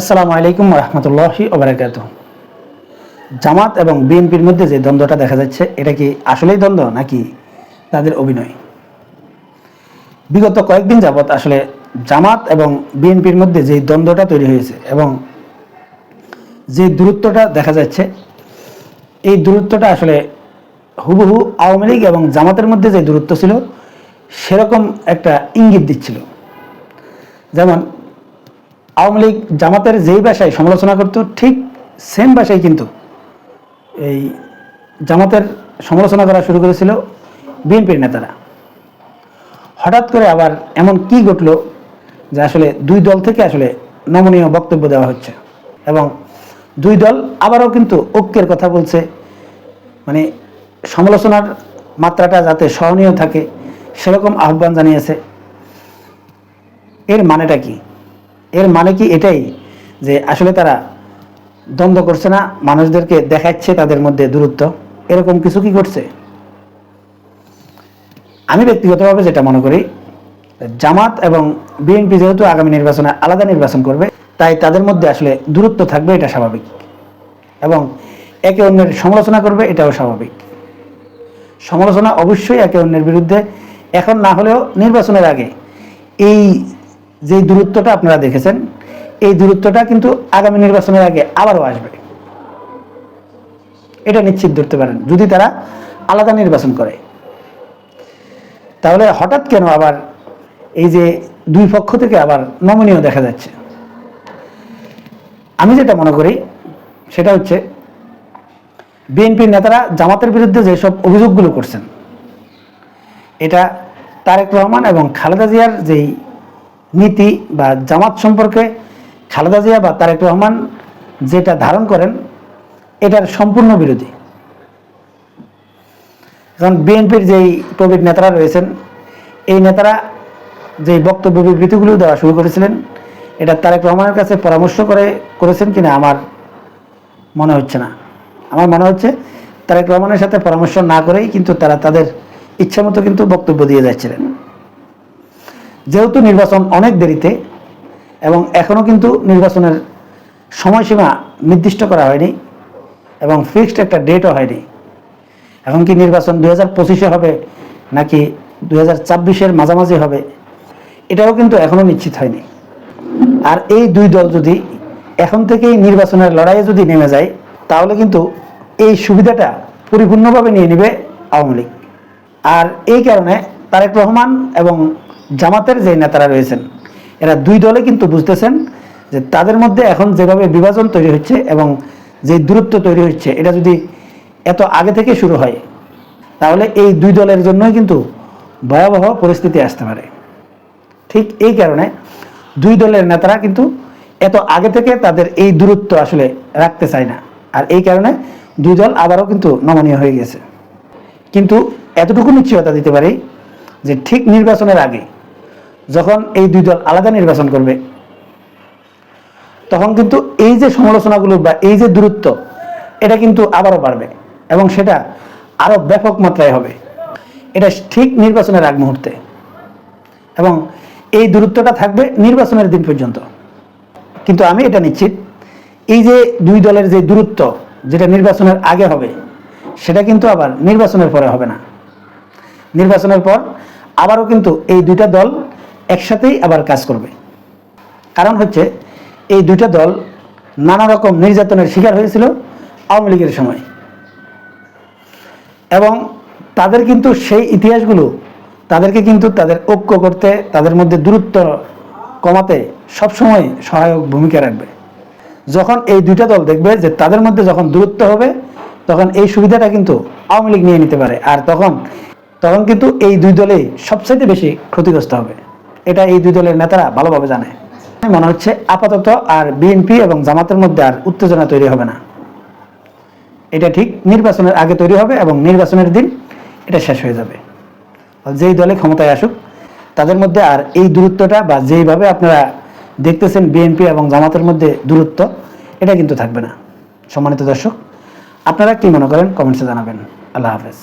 আসসালামু আলাইকুম রহমতুল্লাহি ওবরাকাত জামাত এবং বিএনপির মধ্যে যে দ্বন্দ্বটা দেখা যাচ্ছে, এটা কি আসলেই দ্বন্দ্ব নাকি তাদের অভিনয়? বিগত কয়েকদিন যাবৎ আসলে জামাত এবং বিএনপির মধ্যে যে দ্বন্দ্বটা তৈরি হয়েছে এবং যে দূরত্বটা দেখা যাচ্ছে, এই দূরত্বটা আসলে হুবহু আওয়ামী লীগ এবং জামাতের মধ্যে যে দূরত্ব ছিল, সেরকম একটা ইঙ্গিত দিচ্ছিল। যেমন আওয়ামী লীগ জামাতের যেই ভাষায় সমালোচনা করতো, ঠিক সেম ভাষায় কিন্তু এই জামাতের সমালোচনা করা শুরু করেছিল বিএনপির নেতারা। হঠাৎ করে আবার এমন কি ঘটলো যে আসলে দুই দল থেকে আসলে নমনীয় বক্তব্য দেওয়া হচ্ছে এবং দুই দল আবারও কিন্তু ঐক্যের কথা বলছে। মানে সমালোচনার মাত্রাটা যাতে সহনীয় থাকে, সেরকম আহ্বান জানিয়েছে। এর মানেটা কি? এর মানে কি এটাই? যে আসলে তারা দ্বন্দ্ব করছে না, মানুষদেরকে দেখাচ্ছে তাদের মধ্যে দূরত্ব। এরকম কিছু কি করছে আমি ব্যক্তিগতভাবে যেটা মনে করি, জামাত এবং বিএনপি যেহেতু আগামী নির্বাচনে আলাদা নির্বাচন করবে, তাই তাদের মধ্যে আসলে দূরত্ব থাকবে, এটা স্বাভাবিক। এবং একে অন্যের সমালোচনা করবে, এটাও স্বাভাবিক। সমালোচনা অবশ্যই একে অন্যের বিরুদ্ধে। এখন না হলেও নির্বাচনের আগে এই যে দূরত্বটা আপনারা দেখেছেন, এই দূরত্বটা কিন্তু আগামী নির্বাচনের আগে আবারও আসবে। এটা নিশ্চিত ধরতে পারেন, যদি তারা আলাদা নির্বাচন করে। তাহলে হঠাৎ কেন আবার এই যে দুই পক্ষ থেকে আবার নমনীয় দেখা যাচ্ছে? আমি যেটা মনে করি, সেটা হচ্ছে বিএনপির নেতারা জামাতের বিরুদ্ধে যেসব অভিযোগগুলো করছেন, এটা তারেক রহমান এবং খালেদা জিয়ার যেই নীতি বা জামাত সম্পর্কে খালেদা জিয়া বা তারেক রহমান যেটা ধারণ করেন, এটার সম্পূর্ণ বিরোধী। এখন বিএনপির যেই প্রবীণ নেতারা রয়েছেন, এই নেতারা যে বক্তব্য বিবৃতিগুলো দেওয়া শুরু করেছিলেন, এটা তারেক রহমানের কাছে পরামর্শ করে করেছেন কিনা আমার মনে হচ্ছে না। আমার মনে হচ্ছে তারেক রহমানের সাথে পরামর্শ না করেই কিন্তু তারা তাদের ইচ্ছা মতো কিন্তু বক্তব্য দিয়ে যাচ্ছিলেন। যেহেতু নির্বাচন অনেক দেরিতে এবং এখনও কিন্তু নির্বাচনের সময়সীমা নির্দিষ্ট করা হয়নি এবং ফিক্সড একটা ডেটও হয়নি। এখন কি নির্বাচন দুই হাজার পঁচিশে হবে নাকি দুই হাজার ছাব্বিশের মাঝামাঝি হবে, এটাও কিন্তু এখনও নিশ্চিত হয়নি। আর এই দুই দল যদি এখন থেকেই নির্বাচনের লড়াইয়ে যদি নেমে যায়, তাহলে কিন্তু এই সুবিধাটা পরিপূর্ণভাবে নিয়ে নেবে আওয়ামী লীগ। আর এই কারণে তারেক রহমান এবং জামাতের যে নেতারা রয়েছেন, এরা দুই দলে কিন্তু বুঝতেছেন যে তাদের মধ্যে এখন যেভাবে বিভাজন তৈরি হচ্ছে এবং যে দূরত্ব তৈরি হচ্ছে, এটা যদি এত আগে থেকে শুরু হয়, তাহলে এই দুই দলের জন্যই কিন্তু ভয়াবহ পরিস্থিতি আসতে পারে। ঠিক এই কারণে দুই দলের নেতারা কিন্তু এত আগে থেকে তাদের এই দূরত্ব আসলে রাখতে চায় না। আর এই কারণে দুই দল আবারও কিন্তু নমনীয় হয়ে গেছে। কিন্তু এতটুকু নিশ্চয়তা দিতে পারি যে ঠিক নির্বাচনের আগে যখন এই দুই দল আলাদা নির্বাচন করবে, তখন কিন্তু এই যে সমালোচনাগুলো বা এই যে দূরত্ব, এটা কিন্তু আবারও বাড়বে এবং সেটা আরও ব্যাপক মাত্রায় হবে। এটা ঠিক নির্বাচনের আগ মুহূর্তে। এবং এই দূরত্বটা থাকবে নির্বাচনের দিন পর্যন্ত। কিন্তু আমি এটা নিশ্চিত, এই যে দুই দলের যে দূরত্ব, যেটা নির্বাচনের আগে হবে, সেটা কিন্তু আবার নির্বাচনের পরে হবে না। নির্বাচনের পর আবারও কিন্তু এই দুইটা দল একসাথেই আবার কাজ করবে। কারণ হচ্ছে, এই দুইটা দল নানা রকম নির্যাতনের শিকার হয়েছিল আওয়ামী লীগের সময়। এবং তাদের কিন্তু সেই ইতিহাসগুলো, তাদেরকে কিন্তু তাদের ঐক্য করতে, তাদের মধ্যে দূরত্ব কমাতে সবসময় সহায়ক ভূমিকা রাখবে। যখন এই দুইটা দল দেখবে যে তাদের মধ্যে যখন দূরত্ব হবে, তখন এই সুবিধাটা কিন্তু আওয়ামী লীগ নিয়ে নিতে পারে। আর তখন তখন কিন্তু এই দুই দলেই সবচাইতে বেশি ক্ষতিগ্রস্ত হবে। এটা এই দুই দলের নেতারা ভালোভাবে জানে। মনে হচ্ছে আপাতত আর বিএনপি এবং জামাতের মধ্যে আর উত্তেজনা তৈরি হবে না। এটা ঠিক, নির্বাচনের আগে তৈরি হবে এবং নির্বাচনের দিন এটা শেষ হয়ে যাবে। যেই দলে ক্ষমতায় আসুক, তাদের মধ্যে আর এই দূরত্বটা বা যেইভাবে আপনারা দেখতেছেন বিএনপি এবং জামাতের মধ্যে দূরত্ব, এটা কিন্তু থাকবে না। সম্মানিত দর্শক, আপনারা কি মনে করেন? কমেন্টসে জানাবেন। আল্লাহ হাফেজ।